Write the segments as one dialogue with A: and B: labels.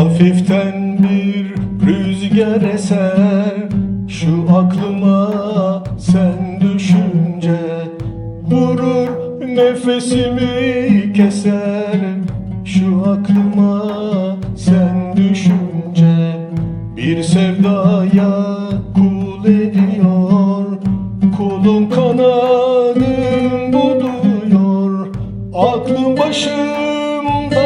A: Hafiften bir rüzgar eser Şu aklıma sen düşünce Vurur nefesimi keser. Şu aklıma sen düşünce Bir sevdaya kul ediyor. Kulun kanadın buluyor Aklım başımdan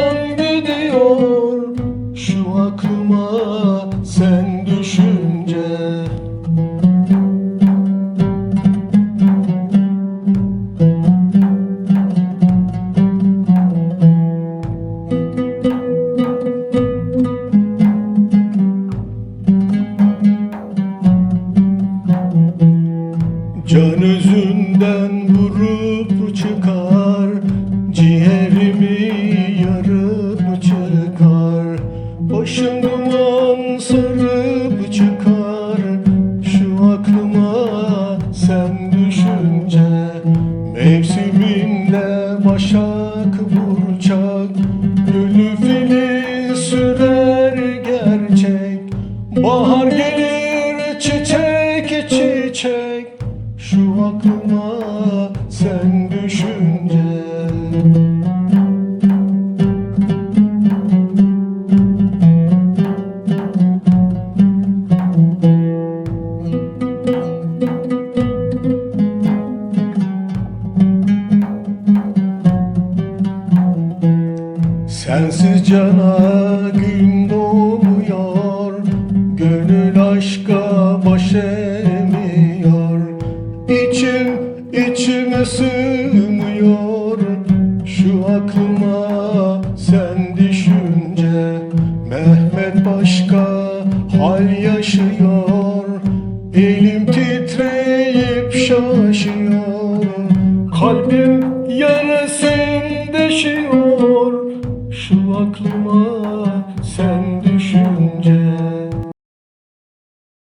A: Can özünden vurup çıkar Ciğerimi yarıp çıkar. Başım duman sarıp çıkar Şu aklıma sen düşünce. Mevsiminde başak burçak Gülü fili sürer gerçek. Bahar gelir çiçek çiçek Şu aklıma sen düşünce. Sensiz cana içime sığmıyor. Şu aklıma sen düşünce Mehmet başka hal yaşıyor. Elim titreyip şaşıyor. Kalbim yarasın deşiyor Şu aklıma